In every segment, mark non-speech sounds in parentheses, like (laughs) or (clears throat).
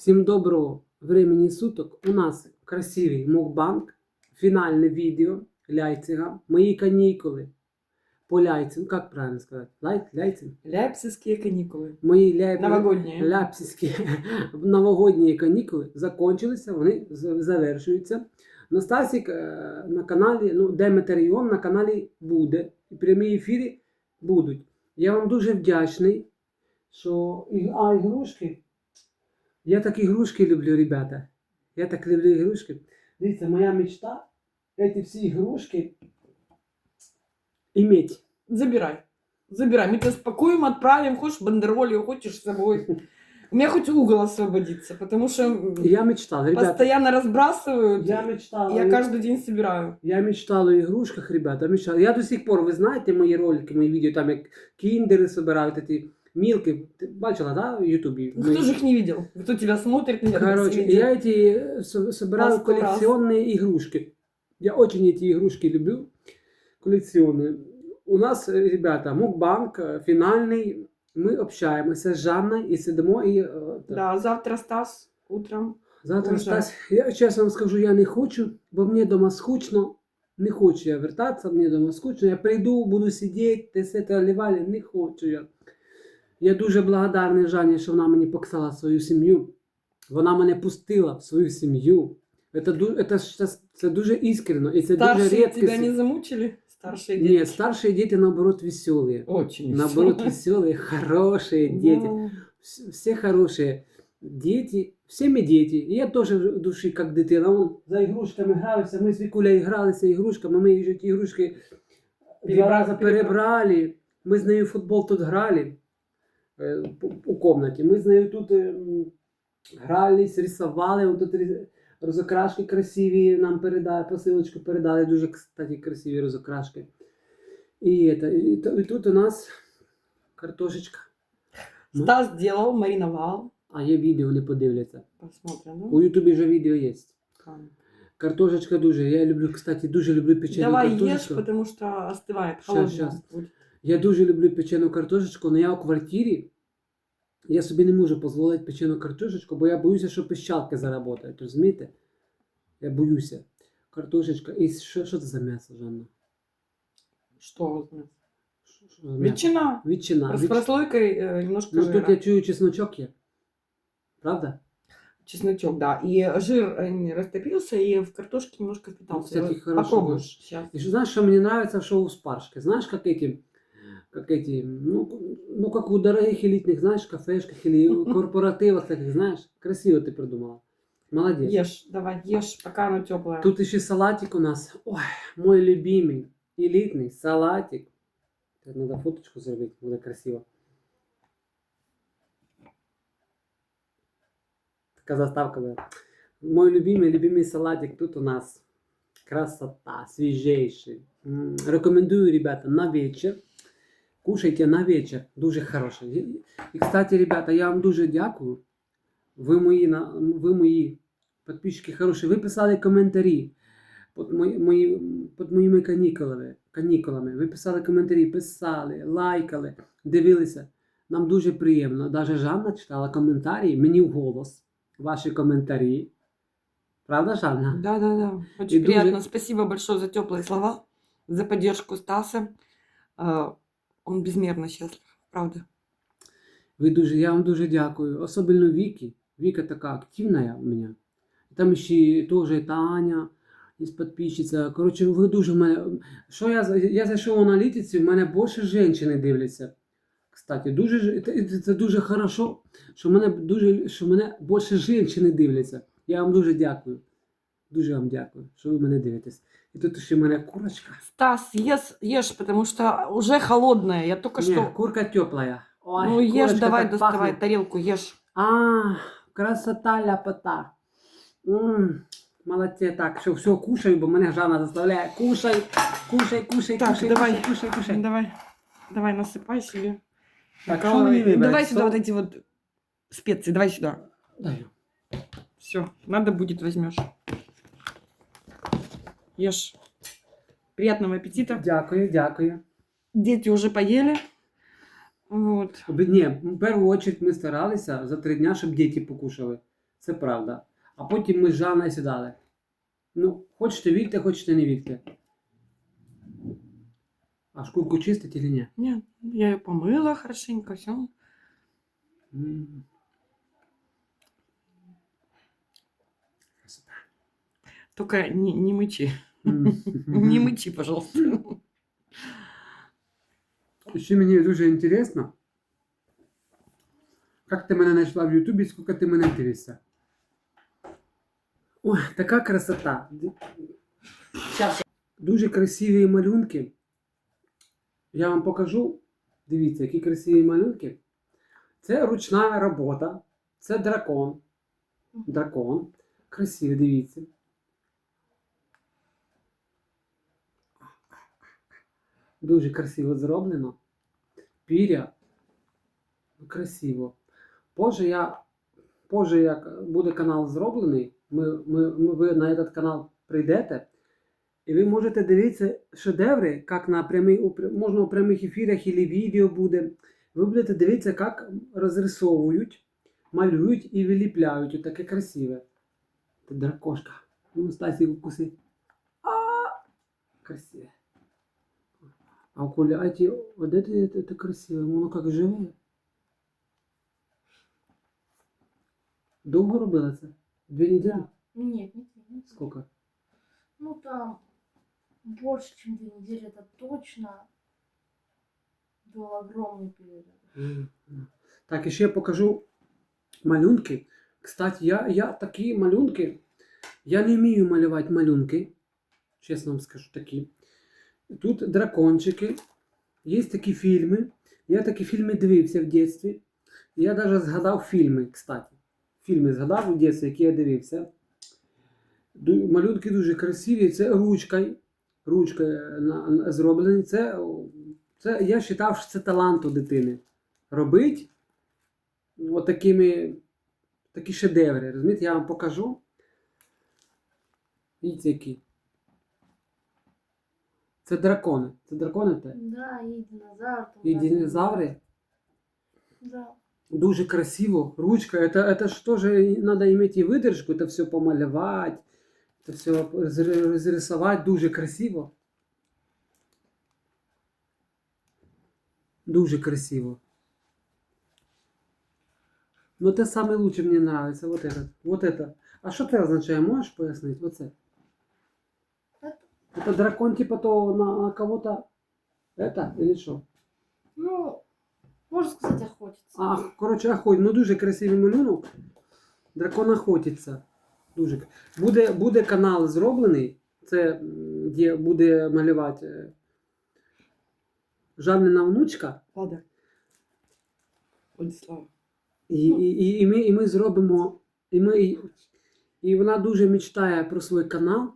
Всім доброго времени суток. У нас красивий мукбанк, фінальне відео Ляйцига, мої канікули по Ляйцин, як правильно сказати? Лай, Ляйцин? Ляпсовские каникулы. Мої ля... Новогодние. ляпсівські новогодні канікули закончилися, вони завершуються. Настасік е, на каналі, ну, Деметеріон на каналі буде. І прямі ефіри будуть. Я вам дуже вдячний, що а, ігрушки. Я так ігрушки люблю, ребята. Я так люблю ігрушки. Дивіться, моя мечта ці всі ігрушки іметь. Забирай. Забирай. Мы тебя спакуем, отправим. Хочешь бандеролью, хочешь с собой. У меня хоть угол освободится, потому что м, Я мечтав, ребята. постоянно разбрасывают. Я мечтала. Я каждый день собираю. Я мечтал о игрушках, ребята, мечтал. Я до сих пор, ви знаєте мої ролики, мої відео, там як кіндери собирають, ті мілки. Ти бачила, да, в Ютубі? Ну, кто же их не видел? Кто тебя смотрит, наверное, Короче, все видели. я эти со- собираю По сто раз. коллекционные игрушки. Я очень эти игрушки люблю, коллекционные. У нас, е, ребята, мукбанк е, фінальний. Ми общаємося з Жанною і сидимо і. е, так. Да, завтра Стас утром. Завтра Уже. Стась, я чесно вам скажу, я не хочу, бо мені вдома скучно. Не хочу я вертатися, мені вдома скучно. Я прийду, буду сидіти, те все тролівалі, не хочу я. Я дуже благодарний Жанні, що вона мені показала свою сім'ю. Вона мене пустила в свою сім'ю. Це, ду- це, ж- це, це дуже іскренно і це дуже Старшие рідко. тебя не замучили? Старшие Ні, дети? старші діти, наоборот, веселі. Очень. Наоборот, веселые, хорошие дети. Ну, Вс- все хорошие дети, все мы дети. И я тоже в душі, як дитина. Вон, за ігрушками граюся. Ми з Вікулею гралися ігрушками. Ми її ті ігрушки два Перебрали, рази перебрали. Ми з нею в футбол тут грали е, У- у комнаті. Ми з нею тут е, грались, рисували. Тут розокрашки красиві нам передали, посилочку передали. Дуже, кстати, красиві розокрашки. І, это, і, і тут у нас картошечка. Ну. Стас делал, мариновал. А є відео не подивляться. Посмотрим, У? Ютубі вже відео є. Картошечка дуже. Я люблю, кстати, дуже люблю печену Давай ешь, картошечку. потому что остывает. Щас. будет. Я дуже люблю печену картошечку, але я у квартирі. Я собі не можу дозволити печену картошечку, бо я боюся, що пищалки заработають. Розумієте? Я боюся. Картошечка. І що, що це за м'ясо, Жанна? Что? вот, ну, Що- що за м'ясо? Ветчина. Ветчина. С Ветч- прослойкой э, немножко Ну жира. тут я чую чесночок є. Правда? Чесночок, да. И жир э, не растопился, и в картошке немножко впитался. кстати, Вот хорошо Попробуешь сейчас. И что, знаешь, что мне нравится в шоу Спаршки? Знаешь, как эти, как эти, ну, ну как у дорогих элитных, знаешь, кафешках или (laughs) корпоративах таких, знаешь, красиво ты придумала. Молодец. Ешь, давай, ешь, пока оно теплое. Тут еще салатик у нас. Ой, мой любимый, элитный салатик. Надо фоточку сделать, будет красиво. Такая заставка была. Мой любимый, любимый салатик тут у нас. Красота, свежайший. М, Рекомендую, ребята, на вечер. Кушайте на вечер. Дуже хороше. І- кстати, ребята, я вам дуже дякую. Ви мої, ви мої підписчики хороші. Ви писали коментарі під, мої, під моїми канікулами, канікулами. Ви писали коментарі, писали, лайкали, дивилися. Нам дуже приємно. Навіть Жанна читала коментарі, мені в голос ваші коментарі. Правда, Жанна? Да, да, да. Очень И приятно. дуже- Спасибо большое за теплые слова, за поддержку Стаса. Он безмерно счастлив, правда. Ви дуже, я вам дуже дякую. Особливо Вікі. Віка така активна у мене. Там ще теж Таня із підписчиця. Коротше, ви дуже в мене. Що я, я зайшов в аналітиці, в мене більше жінки дивляться. Кстати, дуже, це дуже хорошо, що мене дуже, що мене більше жінки дивляться. Я вам дуже дякую. Дуже вам дякую, що ви мене дивитесь. І тут ще в мене курочка. Стас, ешь, ешь, потому что уже холодная. Я только Ні, что... курка тепла. Ой, ну ешь, курочка давай, так доставай пахне. тарелку, ешь. А, красота ляпота. М, Молодці, так, що все кушаю, бо мене Жанна заставляє. Кушай, кушай, кушай, Так, кушай, давай. кушай, кушай, кушай. Давай, давай, насыпай себе. Так, Накалывай. что мне выбрать? Давай сюда Сол? вот эти вот специи, давай сюда. Дай. Все, надо будет возьмешь. Ешь. Приятного аппетита. Дякую, дякую. Дети уже поели. Вот. Ні, в першу чергу ми старалися за три дня, щоб діти покушали. Це правда. А потім ми з Жанною сідали. Ну, хочете вірте, хочете не вірте. А шкурку чистить чи ні? Нет, я ее помыла хорошенько, все. М. Красота. Только не, не мычи. М. Не мычи, пожалуйста. Ще мені дуже інтересно, як ти мене знайшла в Ютубі, скільки ти мене дивишся. Ой, така красота. Сейчас. Дуже красиві малюнки. Я вам покажу. Дивіться, які красиві малюнки. Це ручна робота. Це дракон. Дракон. Красивий, дивіться. Дуже красиво зроблено. Піря. Красиво. Позже я. Позже, як буде канал зроблений, ми, ми, ви на этот канал прийдете. І ви можете дивитися шедеври, як на прямий, можна у прямих ефірах або відео буде. Ви будете дивитися, як розрисовують, малюють і виліпляють. Отаке красиве. Це дракошка. Ну, Стасі укуси. А, красиве. А окуля, а ті, о, де ти це, це красиве? Воно як живе. Довго робила це? Дві неділі? Да. Нет, нет, нет. Скільки? Ну там больше, чем две недели, это точно. Был огромный период. Мгм. Так, і ще я покажу малюнки. Кстати, я, я такі малюнки. Я не вмію малювати малюнки. Чесно вам скажу такі. Тут дракончики. Є такі фільми. Я такі фільми дивився в дитинстві. Я навіть згадав фільми, кстати. Фільми згадав у дитинстві, які я дивився. Малюнки дуже красиві. Це ручкою. Ручкою на- на- Це, це, я вважав, що це талант у дитини. Робить от такими, такі шедеври. Розумієте, я вам покажу. Дивіться, які. Це дракони. Це дракони те? Да, и динозавр. І динозаври. Да. Дуже красиво. Ручка. Это, это ж тоже надо иметь и выдержку. Это все помалевать. Это все разрисовать. Дуже красиво. Дуже красиво. Ну, это самое лучшее мне нравится. Вот этот. Вот это. А что это означает? Можешь пояснить? Вот это. Это- Это дракон типа то на, на кого-то это или что? Ну, можно сказать, охотится. А, коротше, охот... ну дуже красивий малюнок. Дракон охотиться. Дуже. к- Буде, буде канал зроблений. Це м, де буде малювати е, Жаннина внучка. Влада. Владислава. І, і, і, і, ми, і ми зробимо. І, ми, і, і вона дуже мечтає про свій канал.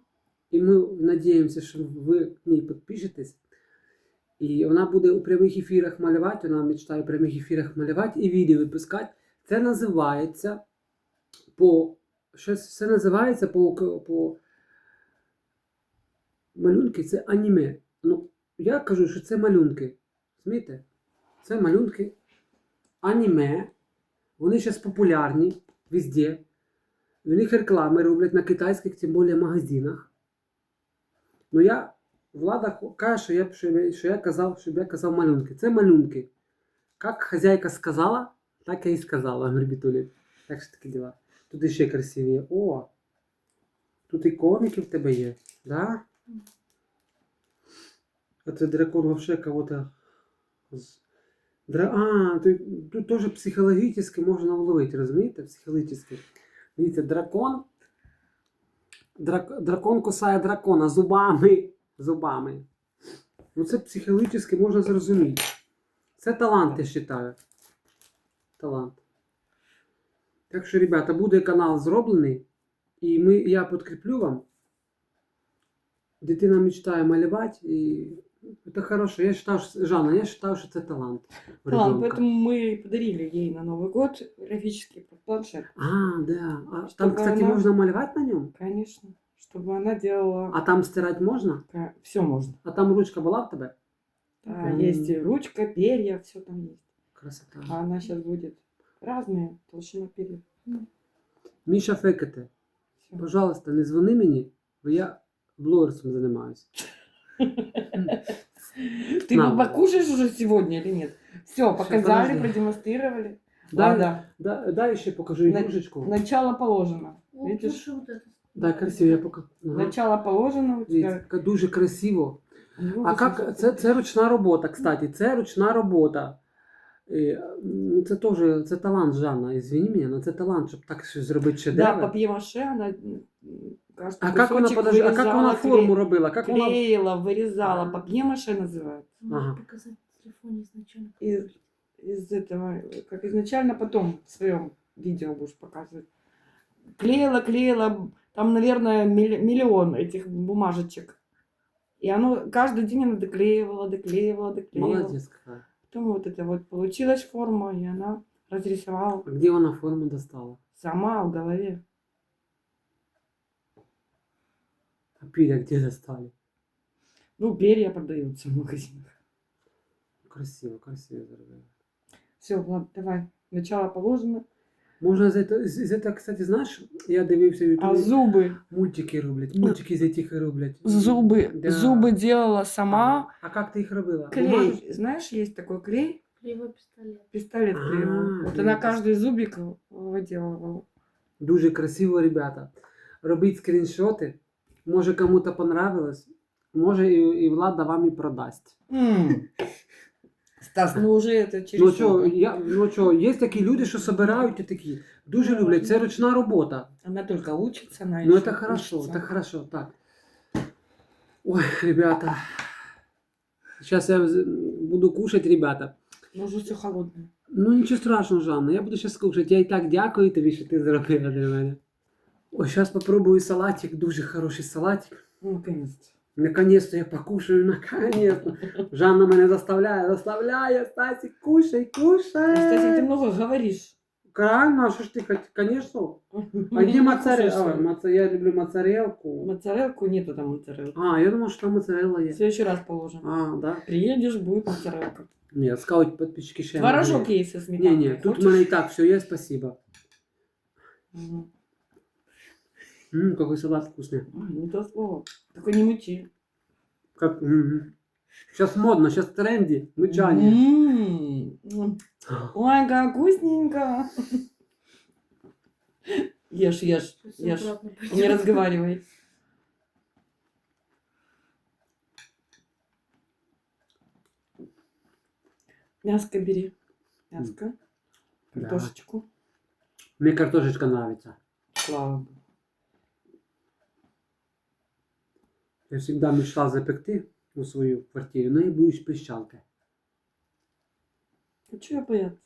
І ми надіємося, що ви в ній підпишетесь. І вона буде у прямих ефірах малювати, вона мечтає у прямих ефірах малювати і відео випускати. Це називається по. Щось це називається по, по малюнки, це аніме. Ну, я кажу, що це малюнки. Розумієте? Це малюнки аніме. Вони зараз популярні везде. У них реклами роблять на китайських, тим більше магазинах. Ну я, влада каже, що я, що я, казав, щоб я казав малюнки. Це малюнки. Як хазяйка сказала, так я і сказала, Гребітулі. Так що такі діла. Тут іще красивіє. О! Тут і коміки в тебе є. Да? А це дракон вообще кого-то. Дра... А, тут теж психологічно можна вловити, розумієте? Психологічно. Дивіться, дракон. Драк... Дракон кусає дракона зубами. Зубами. Ну це психологічно можна зрозуміти. Це талант, я вважаю. Талант. Так що, ребята, буде канал зроблений. І ми, я підкріплю вам. Дитина мечтає малювати, і це хорошо. Я вважаю, що Жанна, я вважаю, що це талант. у Ладно, ребенка. поэтому мы и подарили ей на Новый год графический планшет. А, да. А там, Чтобы кстати, она- можно малевать на нем? Конечно. Чтобы она делала... А там стирать можно? Все можно. А там ручка была в тебе? Да, М. есть и ручка, перья, все там есть. Красота. А она сейчас будет разные толщина перьев. Мені Міша Фекете, пожалуйста, не дзвони мені, бо я блогерством займаюся. (laughs) Ты На. покушаешь уже сегодня или нет? Все, показали, подожди. продемонстрировали. Дай, Ладно, да, дай ще покажу На- ігрушечку. начало положено. О, Видишь? слушай, вот это. Дай красиво, я покажу. Ага. Начало положено у Дивіться, тебя. яка дуже красиво. Ну, А вот як сейчас. це, це ручна робота, кстати, це ручна робота. І, ну, це теж це талант Жанна, извини мене, але це талант, щоб так щось зробити Да, шедевр. папье-маше, она м, каждый а як вона, кусочек подожди, а вона кле- форму робила? Як вона... клеила, вырезала. А. Папье-маше называют. Ага. показать в телефоне изначально. Из, из этого, как изначально потом в своем видео будешь показывать. Клеила, клеила, там, наверное, милли- миллион этих бумажечек. И оно каждый день она доклеивала, доклеивала, доклеивала. Молодець. какая. Потом вот это вот получилась форма, и она разрисовала А де вона форму достала? сама в голове. А піря де достали? Ну, перья продаются в магазинах. Красиво, красиво зробили. Все, Влад, давай. Начало положено. Можна з этого, з этого, кстати, знаєш, я дивився в А Ютубі, зубы? мультики роблять, мультики з цих роблять. Зубы. Да. Зубы делала сама. А як ти їх робила? Клей. Бумажечки? Знаешь, есть такой клей, Кривой пистолет. пистолет А, клеила. Вот клей. она каждый зубик выделывала. Дуже красиво, ребята. Робіть скріншоти. Може кому-то понравилось. Може і, і влада вам і продасть. Стас, ну уже это через Ну що, я, ну що, є такі люди, що собирають і такі. Дуже люблять. Це ручна робота. Она только учится, она Ну ещё это хорошо, учится. это хорошо. Так. Ой, ребята. Сейчас я з- буду кушать, ребята. Ну уже все холодное. Ну нічого страшного, Жанна, я буду зараз кушати. Я і так дякую тобі, що ти зробила для мене. Ой, зараз попробую салатик, дуже хороший салатик. Ну, наконец-то. Наконец-то я покушаю, наконец-то. Жанна мене заставляє, заставляє, Стасик, кушай, кушай. Кстати, ты много говоришь. Правильно, а що ж хоч- конечно. А где (laughs) моцарелла? Я люблю моцарелку. Моцарелку нету там моцарелки. А, я думал, что там моцарелла В есть. следующий раз положим. А, да? Приедешь, будет моцарелка. Нет, скаут подписчики ще Творожок есть со сметанкой. Не, не, тут у меня и так все есть, спасибо. Мгм. Ммм, какой салат вкусный. Ой, Не то слово. Только не мычи. Как, Сейчас модно, сейчас в тренде, мычание. М. Ой, как вкусненько. Ешь, ешь, ешь. Не разговаривай. Мяско бери. Мяско. Картошечку. Мне картошечка нравится. Слава Богу. Я всегда мечтал запекти у свою квартиру, но я боюсь пищалки. А чего я бояться?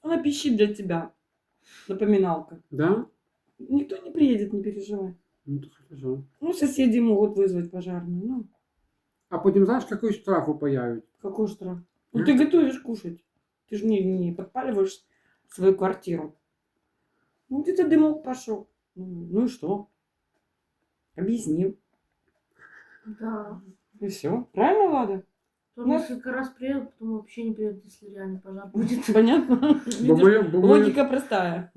Она пищит для тебя. Напоминалка. Да? Никто не приедет, не переживай. Ну, то хорошо. Ну, соседи могут вызвать пожарную. Ну, А потім, знаєш, який штраф упаяють? какой штраф? Ну, ты готовишь кушать. Ты же не, не подпаливаешь свою квартиру. Ну, где-то дымок пошел. Ну, ну и что? Объяснил. Да. И все. Правильно, Лада? То Ну. несколько раз приедут, потом вообще не приедут, если реально пожар будет. (laughs) Понятно? (laughs) Бо, Видишь? моє, бо, моє, Логика простая.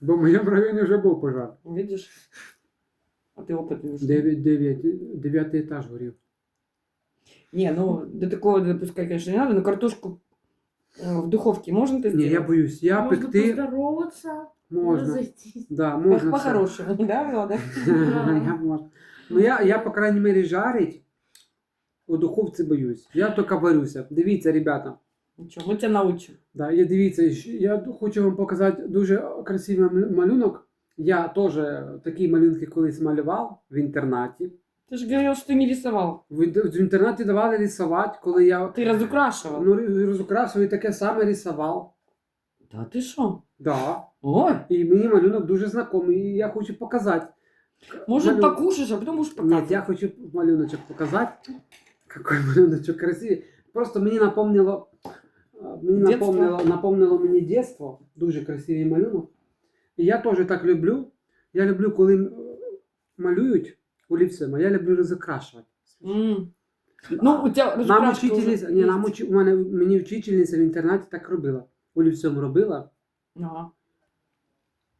бо в моєму районі вже був пожар. Видишь? А ты опытный уже. Дев'ять, дев'ять, дев'ятий етаж горів. Не, ну до такого допускать, конечно, не надо, но картошку э, в духовке можно ты Ні, я сделать? боюсь, я Можно пекти поздороваться, можна. разойтись. Да, По- можна. все. По-хорошему, да, Влада? (laughs) я можу. Ну я, я, по крайней мере, жарить у духовці боюсь. Я тільки борюся. Дивіться, ребята. Ничего, мы тебя научим. Да, я дивіться, щ- я хочу вам показати дуже красивий м- малюнок. Я теж такі малюнки колись малював в інтернаті. Ты же говорил, что ты не рисовал. В, ін- в інтернаті давали рисувати, коли я Ты разукрашивал. ну, розукрашував і таке саме рисував. Да ты что? Да. Ой, І мені малюнок дуже знайомий, і я хочу показати. может Малюнок. покушаешь, а потом будешь Нет, показывать. я хочу малюночок показать. Какой малюночок красивый. Просто мені напомнило, а, мені Детство. напомнило, напомнило мені дитинство. Дуже красивий малюнок. І я теж так люблю. Я люблю, коли м, малюють олівцем, а я люблю розукрашувати. М. Ну, у тебя Нам разукрашка учительниця, уже ні, нам есть. учи, у мене мені вчительниця в інтернаті так робила. Олівцем робила. Ага.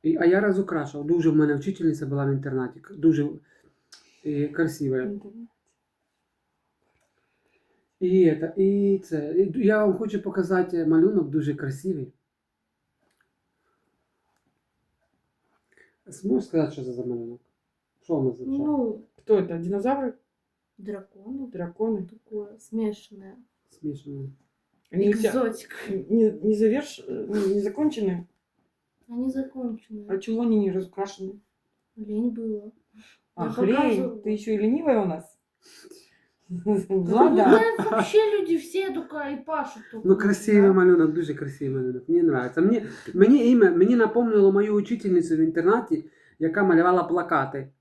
І, а я розукрашував. Дуже в мене вчительниця була в інтернаті. к- Дуже і, красива. І, это, і це. І я вам хочу показати малюнок дуже красивий. Зможеш сказати, що це за малюнок? Що воно означає? Ну, Кто это? Динозавры? драконы. Драконы? Такое смешанное. Смішно. Они у тебя Экзотика. не, не заверш... не, не закончены? Они законченные. А чего они не разукрашены? Лень было. А, Я хрень, показывала. ты еще и ленивая у нас? Да Влада, вообще люди все только и пашут. только. Ну, красивий Да. малюнок, дуже красивий малюнок. Мені подобається. Мені, мені ім'я, мені напомнило мою учительницю в інтернаті, яка малювала плакати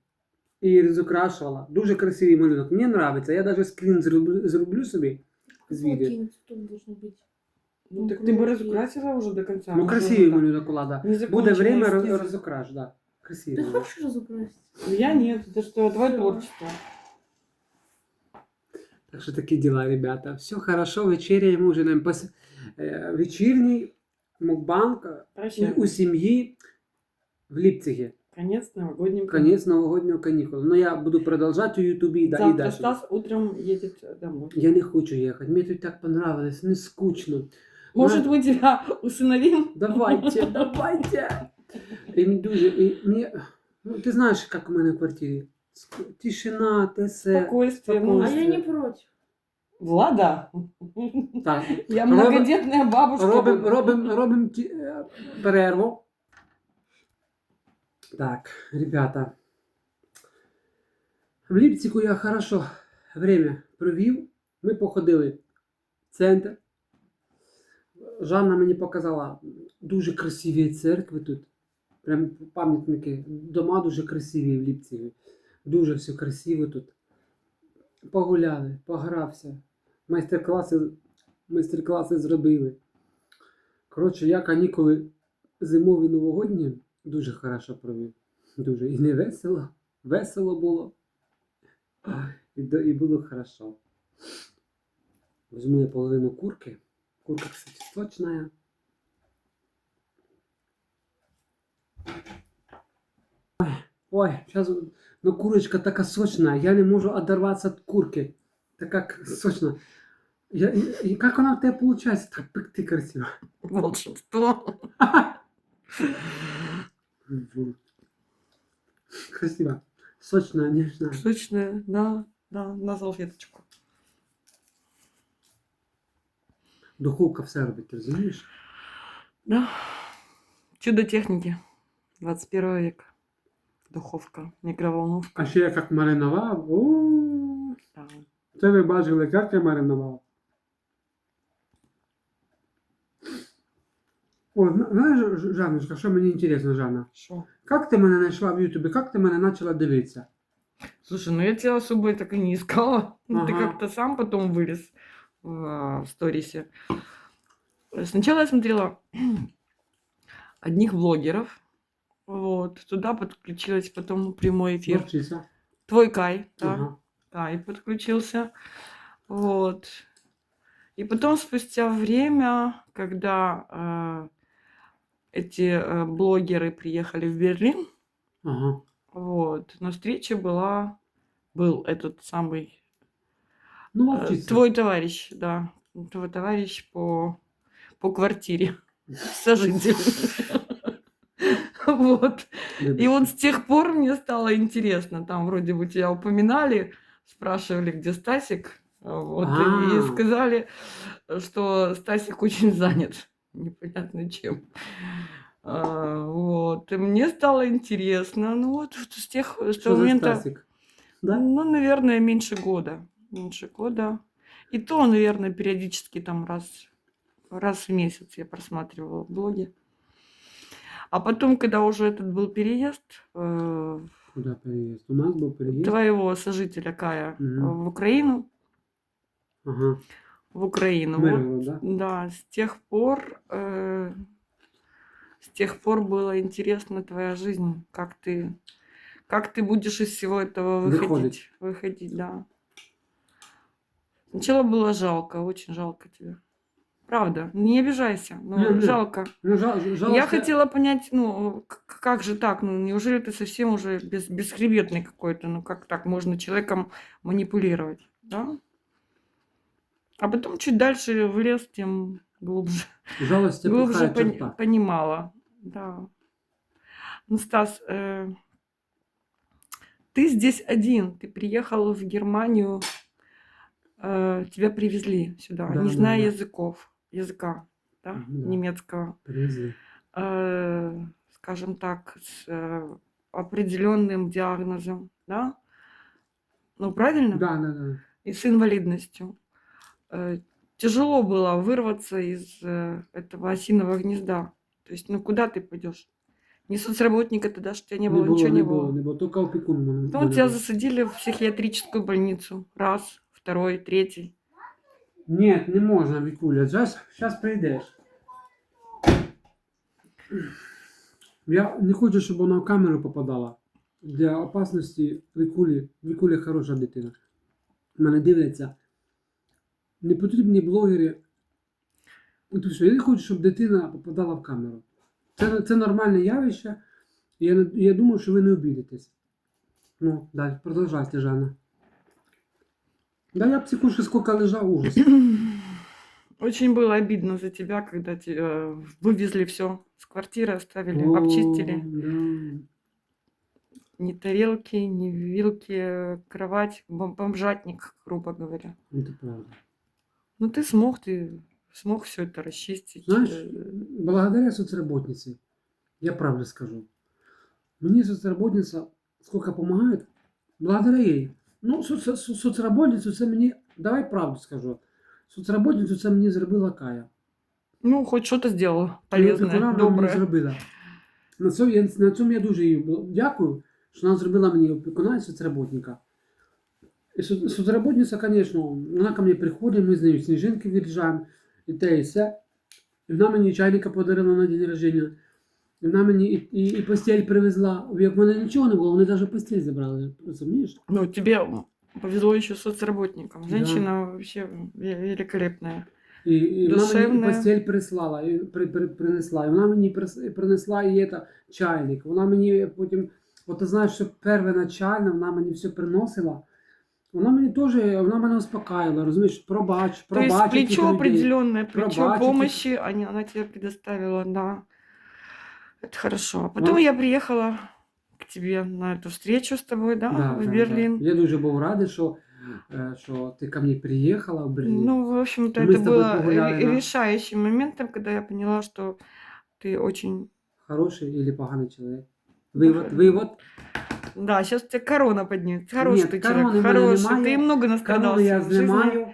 і розукрашувала. Дуже красивий малюнок. Мені подобається. Я навіть скрін зроблю, зроблю собі з відео. Фотки тут должны быть. ну так ты бы разукрасила уже до конца. Ну, Может, красивий уже малюнок, Влада. так. Не Буде законченный время, эскиз. роз- розукраш, да. Красивий. Ты малюнок. хочешь разукрасить? Я нет, это что, твое Всё. творчество. Так що такі діла, ребята. Все хорошо, вечеряємо, ужинаємо. Пос... е, Вечірній мукбанк Прощай. у сім'ї в Ліпцігі. Конец новогодним Конець новогоднього канікул. Ну я буду продовжувати у Ютубі да, і Завтра далі. Стас утром едет домой. Я не хочу їхати. Мені тут так понравилось, не скучно. Может, мы тебя усыновим? Давайте, (laughs) давайте. І мені дуже. І мені... Ну, ти знаєш, як у мене в квартирі. Ск- Тишина, те все. Спокойствие. А ну, я не против. Влада, Так. я Робим- многодетная бабушка. Робимо робим, робим ті- е, перерву. Так, ребята. В Ліпціку я хорошо время провів. Ми походили в центр. Жанна мені показала дуже красиві церкви тут. Прям пам'ятники. Дома дуже красиві в Ліпцігі. Дуже все красиво тут. Погуляли, погрався. Майстер-класи, майстер-класи зробили. Коротше, я канікули зимові новогодні дуже хорошо провів. Дуже. І не весело. Весело було. І було хорошо. Візьму я половину курки. Курка, кстати, сочная. Ой, ой, сейчас, ну курочка такая сочная, я не можу оторваться от курки. Така сочна. Я, и, и как она у тебя получается? Так пекти красиво. Волшебство. Красиво. Сочная, нежная. Сочное, да, да, на салфеточку. Духовка все робить, ти розумієш? Да. Чудо техники. 21 век. Духовка, микроволновка. А ще я як маринував. О, Да. це ви бачили, як я маринував. О, зна- знаєш, Ж- Жанночка, що мені інтересно, Жанна? Шо? Як ти мене знайшла в Ютубі? Як ти мене почала дивитися? Слушай, ну я тебя особо так и не искала. Ты Ага. (laughs) как-то сам потом вылез в, а, в сторисе. Сначала я смотрела (clears throat) одних блогеров. Вот. Туда подключилась потом прямой эфир. Навчися. Твой Кай. Да. Ага. Кай подключился. Вот. И потом спустя время, когда э, эти э, блогеры приехали в Берлин, Ага. вот, на встрече была, был этот самый Ну, э, навчися. твой товарищ, да, твой товарищ по, по квартире, (laughs) сожитель. (laughs) Вот. И вот с тех пор мне стало интересно. Там вроде бы тебя упоминали, спрашивали, где Стасик. а, Вот, и- А. сказали, что Стасик очень занят. (laughs) Непонятно чем. А, Вот. И мне стало интересно. Ну вот с тех за момента. Стасик? Да? Ну, наверное, меньше года. Меньше года. И то, наверное, периодически там раз, раз в месяц я просматривала блоги. А потом, когда уже этот был переезд э, Куди переїзд? У нас був переїзд. твоего сожителя Кая э, в Украину, Ага. в Украину, вот, Миргород, да? да, с тех пор, э, с тех пор было интересно твоя жизнь, как ты, как ты будешь из всего этого выходить, Выходить. выходить, да. Сначала было жалко, очень жалко тебя. Правда, не обижайся. Ну, Не, не. жалко. Ну, жал, жалко, Я хотела понять, ну, как же так? Ну, неужели ты совсем уже без, бесхребетный какой-то? Ну, как так можно человеком манипулировать, да? А потом чуть дальше в лес, тем глубже, Жалость (laughs) глубже черта. понимала. Да. Ну, Стас, э, ты здесь один. Ты приехал в Германию, э, тебя привезли сюда, Да, не зная да. языков, языка, да, да. немецкого. Привезли. э, скажем так, с э, определенным диагнозом, да? Ну, правильно? Да, да, да. И с инвалидностью. Э, Тяжело было вырваться из э, этого осиного гнезда. То есть, ну куда ты пойдешь? Ни соцработника тогда, что тебя не было, ничего не, было. не було. Тільки опікун мене. Потом мене тебя засадили в психиатрическую больницу. Раз, второй, третий. Ні, не можна, Вікуля. Зараз, зараз прийдеш. Я не хочу, щоб вона в камеру попадала. Для опасності Вікулі. Вікуля хороша дитина. Мене дивляться. Не потрібні блогери. Ну, то що, Я не хочу, щоб дитина попадала в камеру. Це, це нормальне явище. Я, я думаю, що ви не обідетесь. Ну, далі, продовжайте, Жанна. Да я психушка сколько лежав, ужас. (clears throat) Очень было обидно за тебя, когда те- э, вывезли все с квартиры, оставили, О, обчистили. да. Ни тарелки, ни вилки, кровать, бом- бомжатник, грубо говоря. Это правда. Ну ты смог, ты смог все это расчистить. Знаешь, благодаря соцработнице, я правду скажу, мне соцработница сколько помогает, благодаря ей. Ну, соц, соц- соцработницю це мені, давай правду скажу, соцработницю це мені зробила Кая. Ну, хоть что-то сделал Ну, таку полезное, вона мені доброе. зробила. На цьому, я, на цьому я дуже їй бл- дякую, що вона зробила мені опікуна і соцработника. І со- соцработниця, звісно, вона ко мені приходить, ми з нею сніжинки відріжаємо, і те, і все. І вона мені чайника подарила на день рождення. І вона мені і, і, і постіль привезла. Як в мене нічого не було, вони навіть постіль забрали. Розумієш? Ну, тебе повезло еще соцработникам. Женщина вообще ве- великолепная. І, і вона мені Душевне. постіль прислала, і при, при, принесла. І вона мені прис- принесла і ета, чайник. Вона мені потім, от ти знаєш, що перше начальна, вона мені все приносила. Вона мені теж, вона мене успокаивала, розумієш, пробач, То есть пробач. плечо людей. определенное, плечо Пробачить их. помощи они, она тебе предоставила, да. Это хорошо. А потом Вот. я приехала к тебе на эту встречу с тобой, да, Да, в да, Берлин. Да. Я дуже був радий, що, е, що ти ко мені приїхала в Берлін. Ну, в общем-то, Мы это с тобой было погуляли ре- на- решающим моментом, когда я поняла, что ты очень... Хороший или поганий чоловік. Вивод, Да. вивод. Да, сейчас у тебя корона поднимется. Хороший Нет, ты короны человек, в мене хороший. немає. Ты много Корону настрадался я в жизни. знімаю.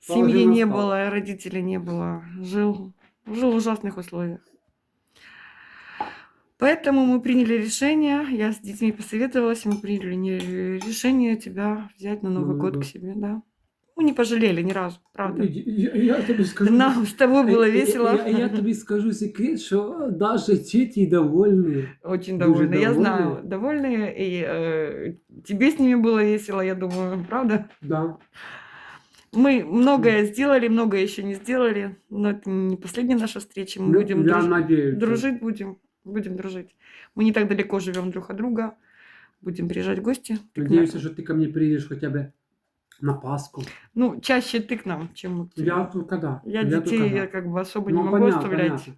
Семьи положил на не стол. было, родителей не было. Жил, жил в ужасных условиях. Поэтому мы приняли решение, я с детьми посоветовалась, мы приняли не- решение тебя взять на Новый Новый год год. к себе, да. Мы не пожалели ни разу, правда. Я, я тобі скажу. Нам с тобой было Я- я- весело. Я, я, тобі скажу секрет, що навіть дети довольні. Очень Дуже довольны, я довольные. знаю, довольные. И э, тебе с ними было весело, я думаю, правда? Да. Мы многое сделали, многое еще не сделали, но это не последняя наша встреча. Мы Ну, будем я друж- надеюсь. дружить, будем, будем дружить. Мы не так далеко живем друг от друга, будем приезжать в гости. Ты к Надіюся, нам- що ти ко мені приїдеш хоча б на Пасху. Ну, чаще ты к нам, чем мы к тебе. Я тут коли? Я тут детей коли? я как бы особо Ну, не могу понятно, оставлять понятно.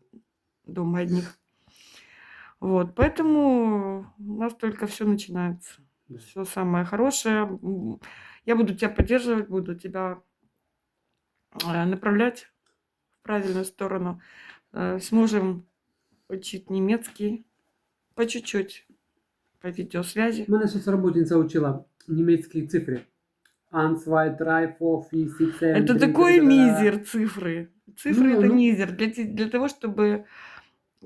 дома одних. Вот, поэтому у нас только все начинается. Да. Все самое хорошее. М, Я буду тебя поддерживать, буду тебя э, направлять в правильную сторону. Э, Сможем учить немецкий по чуть-чуть по видеосвязи. Мене соцработниця учила німецькі цифри. 1, 2, 3, 4, 5, 6, 7. Это такой мизер цифры. Цифры Ну, это ну. мизер. Для, те- для того, чтобы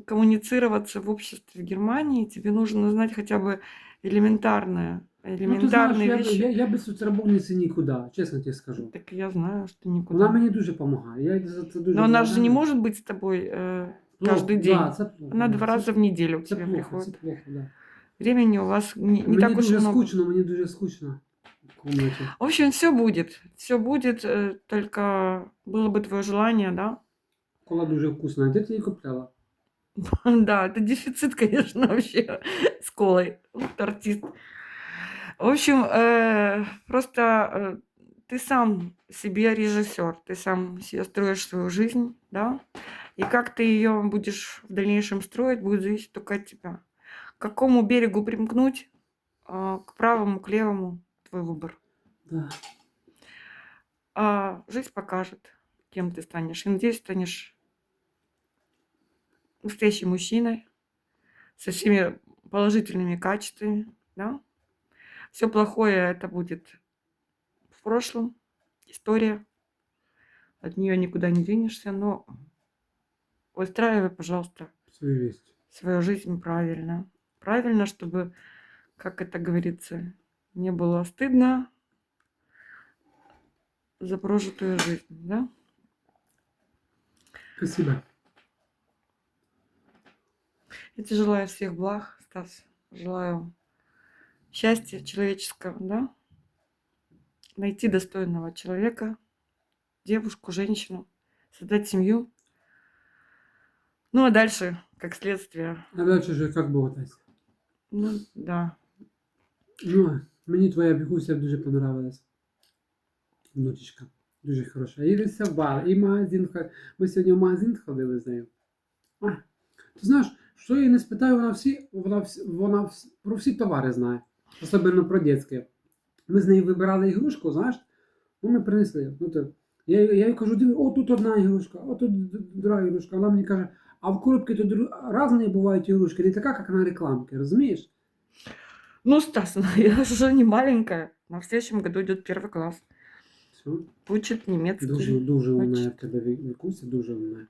коммуницироваться в обществе в Германии, тебе нужно знать хотя бы элементарное, Ну, ти элементарные знаєш, я, вещи. я, я без соцработниці нікуди, чесно тебе скажу. Так я знаю, что никуда. Вона мені дуже допомагає. Я за це дуже Но она же не благодарний. может быть с тобой э, Плохо, каждый день. Да, це плохо, Она да, два це- раза в неделю к Це тебе плохо, це приходит. плохо, да. Времени у вас не, не мені так уж и дуже много. скучно, мені дуже скучно. в комнаті. В общем, все будет. Все будет, э, только было бы твое желание, да, Кола дуже вкусна. Де ти її купляла? (laughs) Да, это дефицит, конечно, вообще (laughs) с колой. Вот артист. В общем, э, просто э, ты сам себе режиссер, ты сам себе строишь свою жизнь, да? И как ты ее будешь в дальнейшем строить, будет зависеть только от тебя. К какому берегу примкнуть, а, к правому, к левому, твой выбор. Да. А жизнь покажет, кем ты станешь. И надеюсь, станешь настоящим мужчиной со всеми положительными качествами, да? Все плохое это будет в прошлом, история. От нее никуда не денешься, но устраивай, пожалуйста, Свою вість. свою жизнь правильно. Правильно, чтобы, как это говорится, не было стыдно за прожитую жизнь, да? Спасибо. Я тебе желаю всех благ, Стас. Желаю счастья человеческого, да? Найти достойного человека, девушку, женщину, создать семью. Ну, а дальше, как следствие, А далі вже як Бог дасть. ну, да. Ну, мені твоя бігуся дуже понравилась. Внучечка. Дуже хороша. І рисувала, і магазин. Ми сьогодні в магазин ходили з нею. А, ти знаєш, що я її не спитаю, вона всі, вона, всі, вона всі, про всі товари знає. Особливо про дитячі. Ми з нею вибирали ігрушку, знаєш, ну ми принесли. Ну, то, я, я їй кажу, диви, о, тут одна ігрушка, о, тут друга ігрушка. Вона мені каже, а в коробці тут дру- різні бувають ігрушки, не така, як на рекламці, розумієш? Ну, Стас, (laughs) я же уже не маленькая. На в следующем году идет первый класс. Все. Учит немецкий. Дуже, дуже умна в Бачите. тебе Ві- Вікуся, дуже умна.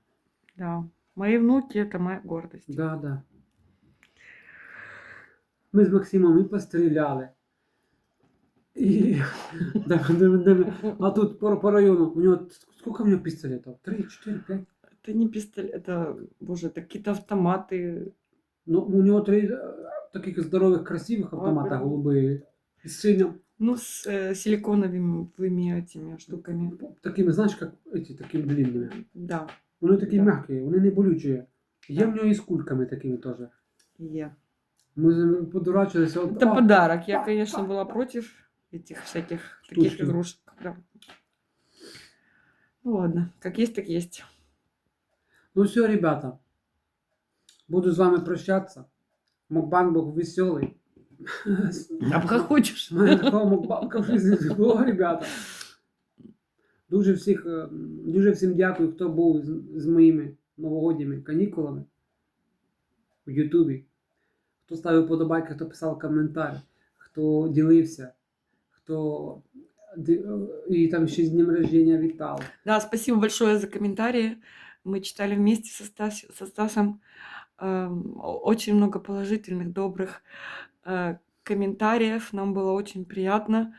Да. Мои внуки это моя гордость. Да, да. Ми з Максимом і постріляли. І... да, да, да, а тут по, по району, у нього скільки у нього пістолетів? Три, чотири, п'ять. Это не пистолет, это, боже, это какие-то автоматы. Ну, у нього три е, таких здорових, красивих автомата прям. голубі. І з синім. Ну, с э, силиконовыми этими штуками. Такими, знаєш, як эти, такими длинними. Да, Вони такі Да. м'які, вони не болючі. Є Да. в нього і з кульками такими теж. е. Ми з ним подурачилися. от, Это а, подарок. Я, конечно, была против этих всяких таких Штучки. игрушек. Да. Ну ладно, как есть, так есть. Ну все, ребята. Буду з вами прощатися. Мукбанг був веселий. А пока мене (laughs) такого мукбанга в житті не було, ребята. Дуже, всіх, е, дуже всім дякую, хто був з, з моїми новогодніми канікулами у Ютубі. Хто ставив подобайки, хто писав коментар, хто ділився, хто ди- е, і там ще з днем рождения вітав. Да, спасибо большое за комментарии. Мы читали вместе со, Стас, со Стасом эм, о- очень много положительных, добрых э, комментариев. Нам было очень приятно.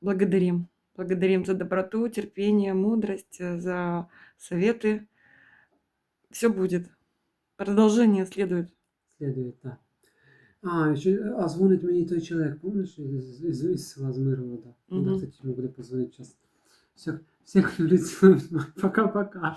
Благодарим. Благодарим за доброту, терпение, мудрость, э, за советы. Все будет. Продолжение следует. Слідує, так. А, ще, а дзвонить мені той чоловік, помниш, із, із, із села Змировода. Мгм. Мгм. Кстати, йому буде позвонити зараз. Всіх, всіх люблю, цілую. (laughs) Пока-пока.